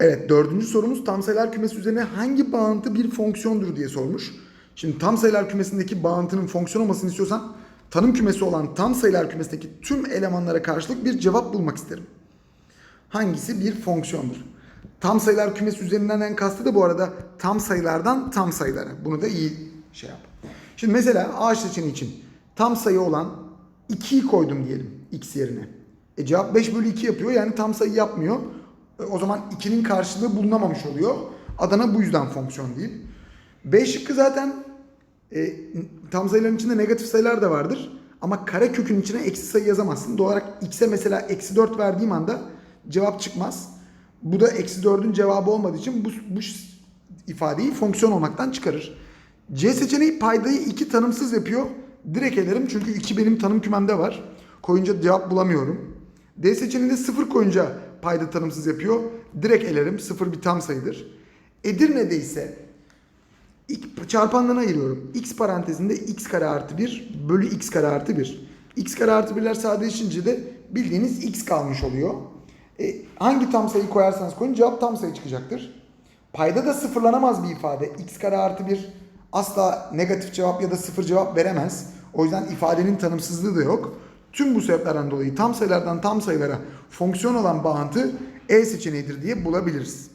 Evet dördüncü sorumuz tam sayılar kümesi üzerine hangi bağıntı bir fonksiyondur diye sormuş. Şimdi tam sayılar kümesindeki bağıntının fonksiyon olmasını istiyorsan tanım kümesi olan tam sayılar kümesindeki tüm elemanlara karşılık bir cevap bulmak isterim. Hangisi bir fonksiyondur? Tam sayılar kümesi üzerinden en kastı da bu arada tam sayılardan tam sayılara. Bunu da iyi şey yap. Şimdi mesela A seçeneği için tam sayı olan 2'yi koydum diyelim x yerine. E cevap 5 bölü 2 yapıyor yani tam sayı yapmıyor. O zaman 2'nin karşılığı bulunamamış oluyor. Adana bu yüzden fonksiyon değil. B şıkkı zaten e, tam sayıların içinde negatif sayılar da vardır. Ama kare kökün içine eksi sayı yazamazsın. Doğal olarak x'e mesela eksi 4 verdiğim anda cevap çıkmaz. Bu da eksi 4'ün cevabı olmadığı için bu, bu ifadeyi fonksiyon olmaktan çıkarır. C seçeneği paydayı 2 tanımsız yapıyor. Direkt ederim çünkü 2 benim tanım kümemde var. Koyunca cevap bulamıyorum. D seçeneğinde 0 koyunca payda tanımsız yapıyor. Direkt elerim. 0 bir tam sayıdır. Edirne'de ise İlk çarpanlarına ayırıyorum. X parantezinde x kare artı 1 bölü x kare artı 1. x kare artı 1'ler sadeleşince de bildiğiniz x kalmış oluyor. E, hangi tam sayı koyarsanız koyun cevap tam sayı çıkacaktır. Payda da sıfırlanamaz bir ifade. x kare artı 1 asla negatif cevap ya da sıfır cevap veremez. O yüzden ifadenin tanımsızlığı da yok. Tüm bu sebeplerden dolayı tam sayılardan tam sayılara fonksiyon olan bağıntı E seçeneğidir diye bulabiliriz.